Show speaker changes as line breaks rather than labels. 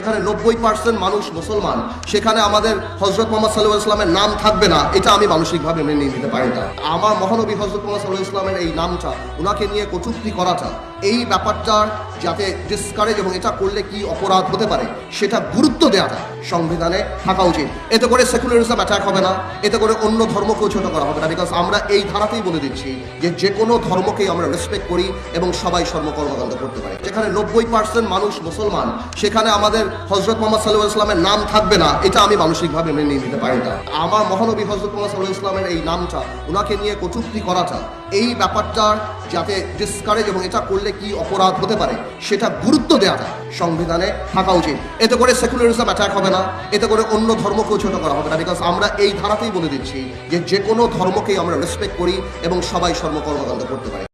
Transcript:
যেখানে নব্বই পার্সেন্ট মানুষ মুসলমান, সেখানে আমাদের হজরত মোহাম্মদ সাল্লাহ ইসলামের নাম থাকবে না। এটা আমি মানসিকভাবে মেনে নিতে পারি না। আমার মহানবী হজরত মোহাম্মদ সাল্লাহ ইসলামের এই নামটা ওনাকে নিয়ে কচুক্তি করাটা, এই ব্যাপারটা যাতে ডিসকারেজ এবং এটা করলে কি অপরাধ হতে পারে, সেটা গুরুত্ব দেওয়াটা সংবিধানে থাকা উচিত। এতে করে সেকুলারিজম অ্যাটাক হবে না, এতে করে অন্য ধর্মকেও ছোট করা হবে না বিকজ আমরা এই ধারাতেই বলে দিচ্ছি যে যে কোনো ধর্মকেই আমরা রেসপেক্ট করি এবং সবাই সর্বকর্মকাণ্ড করতে পারি। যেখানে নব্বই পার্সেন্ট মানুষ মুসলমান, সেখানে আমাদের হজরত মোহাম্মদ সাল্লাহ ইসলামের নাম থাকবে না, এটা আমি মানসিকভাবে মেনে নিতে পারি না। আমার মহানবী হজরত মোহাম্মদ সাল্লাহ ইসলামের এই নামটা ওনাকে নিয়ে কটূক্তি করাটা, এই ব্যাপারটার যাতে ডিসকারেজ এবং এটা করলে কি অপরাধ হতে পারে, সেটা গুরুত্ব দেওয়াটা সংবিধানে থাকা উচিত। এতে করে সেকুলারিজম অ্যাটাক হবে না, এতে করে অন্য ধর্মকেও ছোট করা হবে না বিকজ আমরা এই ধারাতেই বলে দিচ্ছি যে যে কোনো ধর্মকেই আমরা রেসপেক্ট করি এবং সবাই সর্বকর্মকাণ্ড করতে পারি।